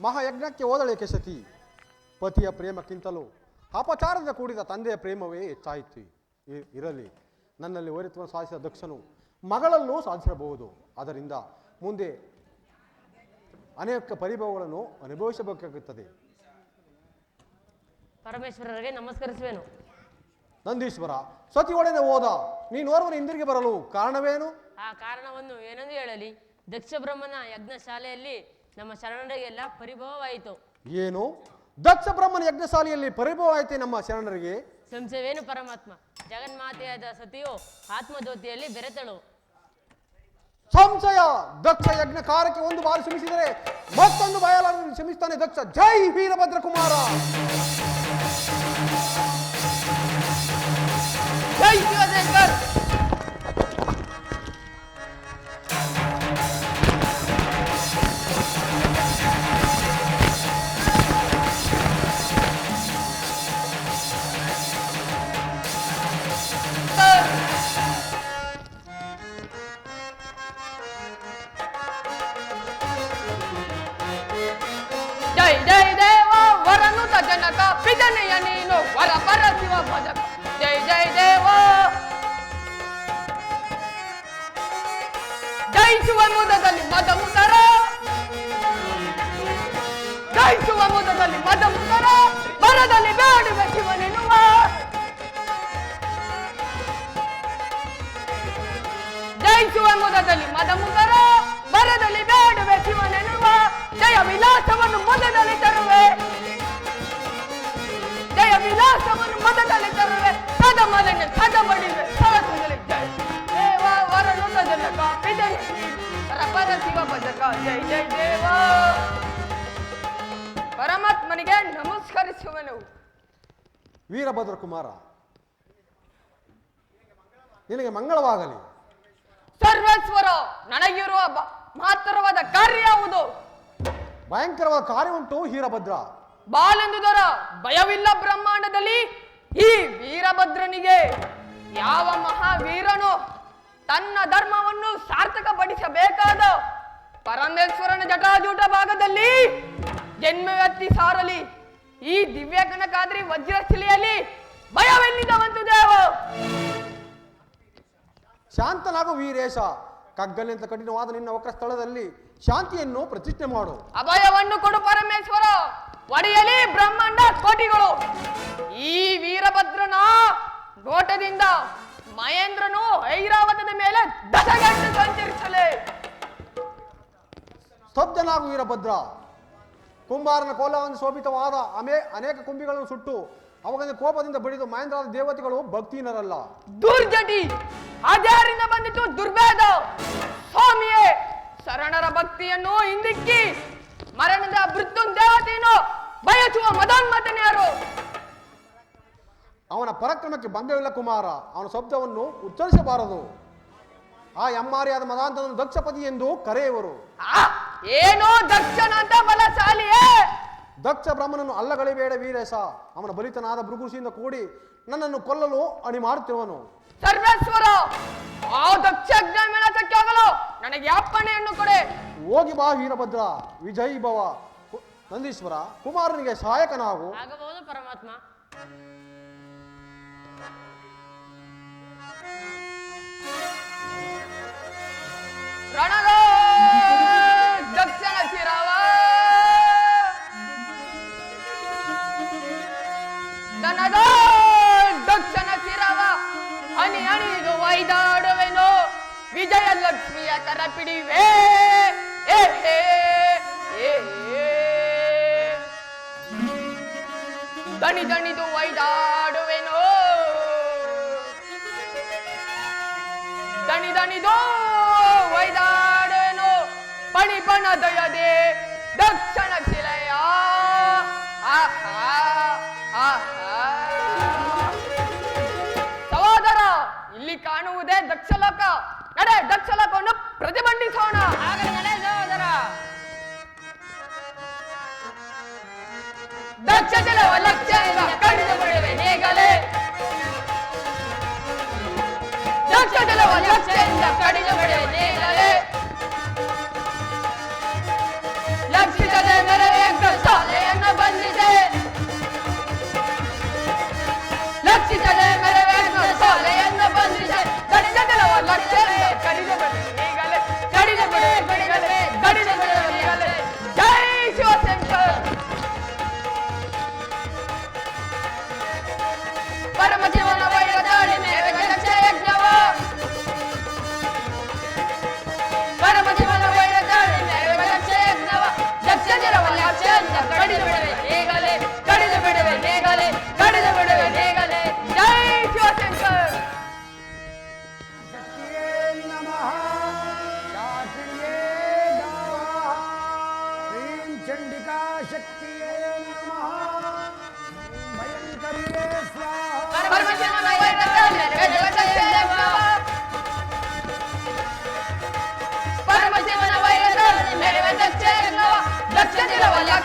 ಮಹಾಯಜ್ಞಕ್ಕೆ ಹೋದಳೇಕೆ ಸತಿ. ಪತಿಯ ಪ್ರೇಮಕ್ಕಿಂತಲೂ ಅಪಚಾರದ ಕೂಡಿದ ತಂದೆಯ ಪ್ರೇಮವೇ ಹೆಚ್ಚಾಯಿತು. ಇರಲಿ ನನ್ನಲ್ಲಿ ಓರಿತ್ವ ಸಾಧಿಸಿದ ದಕ್ಷನು ಮಗಳಲ್ಲೂ ಸಾಧಿಸಬಹುದು ಅದರಿಂದ ಮುಂದೆ ಅನೇಕ ಪರಿಭವಗಳನ್ನು ಅನುಭವಿಸಬೇಕಾಗುತ್ತದೆ. ಪರಮೇಶ್ವರರಿಗೆ ನಮಸ್ಕರಿಸುವೆನು. ನಂದೀಶ್ವರ ಸತಿ ಒಡೆದೆ ಹೋದ. ನೀನೋರ್ವನು ಹಿಂದಿರುಗಿ ಬರಲು ಕಾರಣವೇನು? ಆ ಕಾರಣವನ್ನು ಏನೆಂದು ಹೇಳಲಿ? ದಕ್ಷ ಬ್ರಹ್ಮನ ಯಜ್ಞಶಾಲೆಯಲ್ಲಿ ನಮ್ಮ ಶರಣರಿಗೆಲ್ಲ ಪರಿಭವವಾಯಿತು. ಏನು? ದಕ್ಷ ಬ್ರಹ್ಮನ ಯಜ್ಞಶಾಲೆಯಲ್ಲಿ ಪರಿಭವ ಆಯ್ತು ನಮ್ಮ ಶರಣರಿಗೆ? ಸಂಶಯವೇನು ಪರಮಾತ್ಮ? ಜಗನ್ಮಾತೆಯಾದ ಸತಿಯು ಆತ್ಮಜ್ಯೋತಿಯಲ್ಲಿ ಬೆರೆತಳು. ಸಂಶಯ! ದಕ್ಷ ಯಜ್ಞ ಕಾರಕ್ಕೆ ಒಂದು ಬಾರಿ ಶ್ರಮಿಸಿದರೆ ಮತ್ತೊಂದು ಬಯಲಾರನ್ನು ಶ್ರಮಿಸ್ತಾನೆ ದಕ್ಷ. ಜೈ ವೀರಭದ್ರ ಕುಮಾರ ಜೈ ಶಿವಶಂಕರ್! ಜೈ ಜೈ ದೇವ, ವರನುತ ಜನಕ, ಪಿದನೆಯ ನೀನು, ವರ ಪರ ಶಿವ ಭಜಕ. ಜಯ ಜಯ ದೇವ. ಜಯಿಸುವ ಮುದದಲ್ಲಿ ಮದ ಮುದರ ಜಯಿಸುವ ಮುದದಲ್ಲಿ ಮದ ಮುದರ ಬರದಲ್ಲಿ ಬೇಡುವ ಶಿವನೆನ್ನುವ. ಜಯಿಸುವ ಮುದದಲ್ಲಿ ಮದ ಮುದರ ವಿಲಾಸವನ್ನು ಮೊದಲಲ್ಲಿ ತರುವೆ. ಜಯ ವಿಲಾಸವನ್ನು ಮೊದಲಲ್ಲಿ ತರುವೆ. ಪದ ಮೊದಲನೆ ಪದ ಬಡಿವೆ ಸರಸದಲ್ಲಿ ಜಯ ದೇವ ಪರ ಶಿವ ಭಜಕ ಜೈ ಜೈ ದೇವ. ಪರಮಾತ್ಮನಿಗೆ ನಮಸ್ಕರಿಸುವನು. ವೀರಭದ್ರ ಕುಮಾರ ನಿನಗೆ ಮಂಗಳವಾಗಲಿ. ಸರ್ವೇಶ್ವರ ನನಗಿರುವ ಮಹತ್ತರವಾದ ಕಾರ್ಯ ಯಾವುದು? ಭಯಂಕರವಾದ ಕಾರ್ಯ ಉಂಟು ವೀರಭದ್ರ. ಬಾಲೆಂದುದರ ಭಯವಿಲ್ಲ ಬ್ರಹ್ಮಾಂಡದಲ್ಲಿ ಈ ವೀರಭದ್ರನಿಗೆ ಯಾವ ಮಹಾವೀರನು ತನ್ನ ಧರ್ಮವನ್ನು ಸಾರ್ಥಕಪಡಿಸಬೇಕಾದ ಪರಮೇಶ್ವರನ ಜಟಾಜೂಟ ಭಾಗದಲ್ಲಿ ಜನ್ಮವ್ಯಕ್ತಿ ಸಾರಲಿ ಈ ದಿವ್ಯ ಕನಕಾದ್ರಿ ವಜ್ರಶಿಲೆಯಲ್ಲಿ ಭಯವೆಲ್ಲಿದವಂತು ದೇವ. ಶಾಂತನಾಗು ವೀರೇಶ. ಕಗ್ಗಲಿಂತ ಕಠಿಣವಾದ ನಿನ್ನ ವಕ್ರ ಸ್ಥಳದಲ್ಲಿ ಶಾಂತಿಯನ್ನು ಪ್ರತಿಷ್ಠೆ ಮಾಡು. ಅಭಯವನ್ನು ಕೊಡು ಪರಮೇಶ್ವರ. ಒಡೆಯಲಿ ಬ್ರಹ್ಮಾಂಡ ಕೋಟಿಗಳು. ಈ ವೀರಭದ್ರನ ನೋಟದಿಂದ ಮಹೇಂದ್ರನು ಐರಾವತದ ಮೇಲೆ ದಶಗಂಟು ಸಂಚರಿಸಲೇ. ಸ್ತಬ್ಧನಾಗು ವೀರಭದ್ರ. ಕುಂಬಾರನ ಕೋಲವನ್ನು ಶೋಭಿತವಾದ ಅಮೆ ಅನೇಕ ಕುಂಬಿಗಳನ್ನು ಸುಟ್ಟು ಅವಾಗ ಕೋಪದಿಂದ ಬಡಿದು ಮಹೇಂದ್ರಾದ ದೇವತೆಗಳು ಭಕ್ತಿನರಲ್ಲ ದುರ್ಜಟಿ ಅದ್ಯಾರಿಂದ ಬಂದಿತು ದುರ್ಭೇದ. ಸ್ವಾಮಿಯೇ ಶರಣರ ಭಕ್ತಿಯನ್ನು ಹಿಂದಿಕ್ಕಿ ಮರಣದ ಮೃತ್ಯುನ್ ದೇವತೆಯನ್ನು ಬಯಸುವ ಮದೋನ್ಮತನೆಯರು. ಅವನ ಪರಕ್ರಮಕ್ಕೆ ಬಂಧವಿಲ್ಲ ಕುಮಾರ. ಅವನ ಶಬ್ದವನ್ನು ಉಚ್ಚರಿಸಬಾರದು. ಆ ಎಮ್ಮಾರಿಯಾದ ಮದಾಂತನನ್ನು ದಕ್ಷಪತಿ ಎಂದು ಕರೆಯುವರು. ಆ, ಏನೋ ದಕ್ಷನಂತ ಬಲಶಾಲಿಯೇ. ದಕ್ಷ ಬ್ರಾಹ್ಮಣನು ಅಲ್ಲಗಳಿಬೇಡ ವೀರೇಶ. ಅವನ ಬಲಿತನಾದ ಭೃಗುಷಿಯಿಂದ ಕೂಡಿ ನನ್ನನ್ನು ಕೊಲ್ಲಲು ಅಣಿ ಮಾಡುತ್ತಿರುವನು ಸರ್ವೇಶ್ವರ ಆ ದಕ್ಷ ನನಗೆ ಕೊಡೆ. ಹೋಗಿ ಬಾ ವೀರಭದ್ರ ವಿಜಯ್ ಭವ. ಕು- ನಂದೀಶ್ವರ ಕುಮಾರನಿಗೆ ಸಹಾಯಕನಾಗು. ಆಗಬಹುದು ಪರಮಾತ್ಮ. ರಣದ ಹೇ. ದಣಿ ದಣಿದು ಒಯ್ದಾಡುವೆನು. ದಣಿ ದಣಿದು ಒಯ್ದಾಡುವೆನು. ಪಣಿಪಣ ದಯದೆ ದಕ್ಷಿಣ ಶಿಲೆಯ. ಸಹೋದರ, ಇಲ್ಲಿ ಕಾಣುವುದೇ ದಕ್ಷಲೋಕ. ನಡೆ, ದಕ್ಷಲೋಕವನ್ನು ಪ್ರತಿಬಂಧಿಸೋಣ ಆಗಲೇ ನಡೆ ಸಹೋದರ ದಕ್ಷ ಜಲವ ಲಕ್ಷ್ಯದಿಂದ ಕಡಿದು ಬಿಡುವೆ ನೇಗಲೇ ದಕ್ಷ ಜಲವ ಲಕ್ಷ್ಯದಿಂದ ಕಡಿದು ಬಿಡುವೆ ನೇಗಲೇ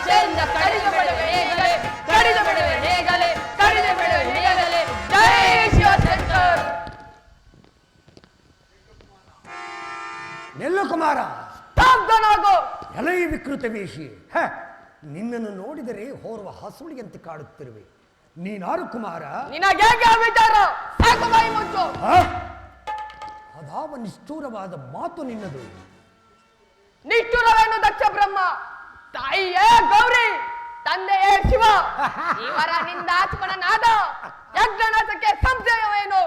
ಲಕ್ಷೆಯಿಂದ ಕಡಿದು ಬಿಡುವೆ ಹೇಗಲೆ ಕಡಿದು ಬಿಡುವೆ ಹೇಗಲೆ ಕಡಿದು ಬಿಡುವೆ ಹೇಗಲೆ. ಜೈ ಶಿವಶಂಕರ್ ನಿಲ್ಲು ಕುಮಾರ. ಸ್ತಬ್ಧನಾಗು ಎಲೈ ವಿಕೃತ ವೇಷಿ. ಹ ನಿನ್ನನ್ನು ನೋಡಿದರೆ ಹೋರುವ ಹಸುಳಿಯಂತೆ ಕಾಡುತ್ತಿರುವೆ. ನೀನಾರು ಕುಮಾರ. ನಿನಗೇಗೆ ವಿಚಾರ? ಸಾಕು ಬಾಯಿ ಮುಚ್ಚು? ಅದಾವ ನಿಷ್ಠೂರವಾದ ಮಾತು ನಿನ್ನದು. ನಿಷ್ಠುರವೇನು ದಕ್ಷ ಬ್ರಹ್ಮ. ತಾಯಿಯೇ ಗೌರಿ ತಂದೆಯೇ ಶಿವ. ಇವರ ನಿಂದಾತ್ಮನಾದ ಯಜ್ಞನಾಥಕ್ಕೆ ಸಂಶಯವೇನು?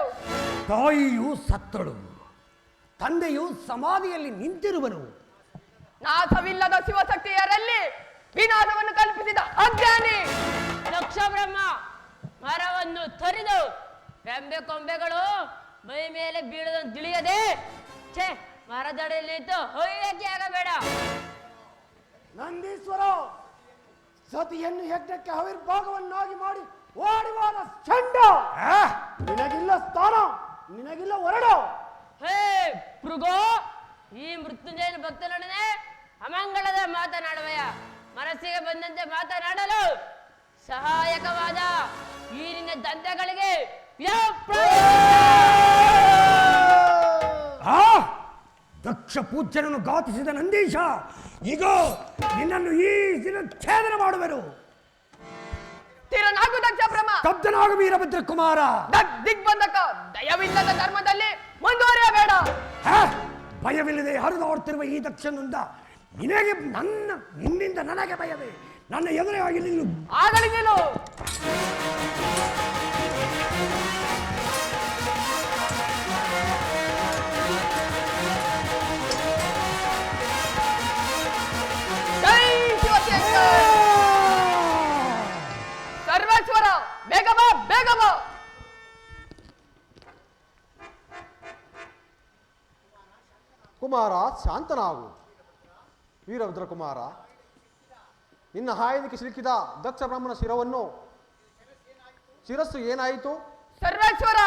ತಾಯಿಯು ಸತ್ತಳು ತಂದೆಯು ಸಮಾಧಿಯಲ್ಲಿ ನಿಂತಿರುವನು. ನಾಶವಿಲ್ಲದ ಶಿವಶಕ್ತಿಯರಲ್ಲಿ ವಿನಾಶವನ್ನು ಕಲ್ಪಿಸಿದ ಅಜ್ಞಾನಿ. ಲಕ್ಷ ಬ್ರಹ್ಮ ಮರವನ್ನು ತೊರಿದು ರೆಂಬೆ ಕೊಂಬೆಗಳು ಮೈ ಮೇಲೆ ಬೀಳದಂತ ತಿಳಿಯದೆ ಛೇ ಮರದಡಿಯಲ್ಲಿ ನಿಂತು ಹೊಯ್ಯಕ್ಕೆ ಆಗಬೇಡ. ನಂದೀಶ್ವರ ಸತಿಯನ್ನು ಯಜ್ಞಕ್ಕೆ ಆವಿರ್ಭಾಗವನ್ನಾಗಿ ಮಾಡಿ ಓಡಿವಾದ ಚಂಡ. ನಿನಗಿಲ್ಲ ಸ್ಥಾನ ನಿನಗಿಲ್ಲ ಹೊರಡ ಹೇ ಮೃಗೋ ಈ ಮೃತ್ಯುಂಜಯನ ಭಕ್ತನೊಡನೆ ಅಮಂಗಳದ ಮಾತನಾಡುವಯ. ಮನಸ್ಸಿಗೆ ಬಂದಂತೆ ಮಾತನಾಡಲು ಸಹಾಯಕವಾದ ಈ ನಿನ್ನ ದಕ್ಷ ಪೂಜ್ಯನನ್ನು ಘಾತಿಸಿದ ನಂದೀಶ ಈಗ ನಿನ್ನನ್ನು ಈ ದಿನ ಛೇದನ ಮಾಡುವರು ತಿರನಾಗು ದಕ್ಷ ಬ್ರಹ್ಮ ಕಬ್ದನಾಗ ವೀರಭದ್ರ ಕುಮಾರ. ದಗ್ ದಿಗ್ಬಂಧಕ ದಯವಿಲ್ಲದ ಧರ್ಮದಲ್ಲಿ ಮುಂದುವರಿಯಬೇಡ? ಭಯವಿಲ್ಲದೆ ಹರಿದಾಡುತ್ತಿರುವ ಈ ದಕ್ಷನಿಂದ ನಿನಗೆ ನನ್ನ ನಿನ್ನಿಂದ ನನಗೆ ಭಯವೇ. ನನ್ನ ಎದುರೇ ಆಗಿ ನಿಲ್ಲು. ಆಗಲಿ ನೀನು ಬೇಗ ಬಾ ಕುಮಾರ ಶಾಂತನಾಗು. ವೀರಭದ್ರ ಕುಮಾರ ನಿನ್ನ ಹಾಯನಿಗೆ ಸಿಲುಕಿದ ದಕ್ಷ ಬ್ರಹ್ಮನ ಶಿರವನ್ನು ಶಿರಸ್ಸು ಏನಾಯಿತು? ಸರ್ವೇಶ್ವರ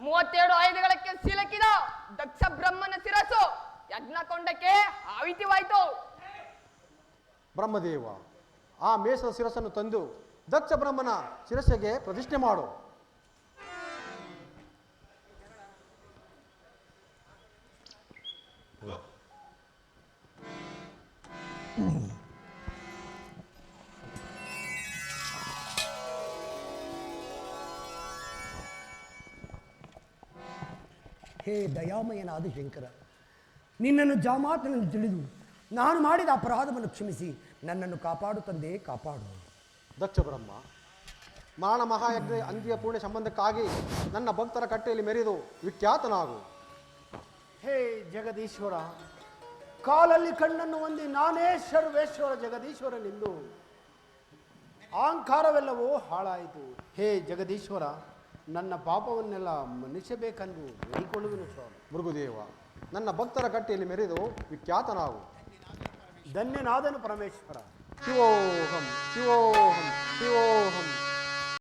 ಮೂವತ್ತೆರಡು ಆಯುಧಗಳಕ್ಕೆ ಸಿಲುಕಿದ ದಕ್ಷ ಬ್ರಹ್ಮನ ಶಿರಸ್ಸು ಯಜ್ಞಕೊಂಡಕ್ಕೆ ಆವಿತಿವಾಯಿತು ಬ್ರಹ್ಮದೇವ ಆ ಮೇಷದ ಶಿರಸ್ಸನ್ನು ತಂದು ದಕ್ಷ ಬ್ರಹ್ಮನ ಶಿರಸೆಗೆ ಪ್ರತಿಷ್ಠೆ ಮಾಡು. ಹೇ ದಯಾಮಯನಾದ ಶಂಕರ ನಿನ್ನನ್ನು ಜಾಮಾತನನ್ನು ತಿಳಿದು ನಾನು ಮಾಡಿದ ಅಪರಾಧವನ್ನು ಕ್ಷಮಿಸಿ ನನ್ನನ್ನು ಕಾಪಾಡು ತಂದೆ ಕಾಪಾಡು. ದಕ್ಷ ಬ್ರಹ್ಮ. ಮಾರಣ ಮಹಾಯಜ್ಞ ಅಂಗಿಯ ಪೂರ್ಣ ಸಂಬಂಧಕ್ಕಾಗಿ ನನ್ನ ಭಕ್ತರ ಕಟ್ಟೆಯಲ್ಲಿ ಮೆರೆದು ವಿಖ್ಯಾತನಾಗು. ಹೇ ಜಗದೀಶ್ವರ ಕಾಲಲ್ಲಿ ಕಣ್ಣನ್ನು ಹೊಂದಿ ನಾನೇ ಸರ್ವೇಶ್ವರ ಜಗದೀಶ್ವರನೆಂದು ಅಹಂಕಾರವೆಲ್ಲವೂ ಹಾಳಾಯಿತು. ಹೇ ಜಗದೀಶ್ವರ ನನ್ನ ಪಾಪವನ್ನೆಲ್ಲ ಮನ್ನಿಸಬೇಕೆಂದು ಬೇಡಿಕೊಳ್ಳುವೆನು ಸ್ವಾಮಿ. ಮೃಗುದೇವ ನನ್ನ ಭಕ್ತರ ಕಟ್ಟೆಯಲ್ಲಿ ಮೆರೆದು ವಿಖ್ಯಾತನಾಗು. ಧನ್ಯನಾದನು ಪರಮೇಶ್ವರ. 지워함 지워함 지워함.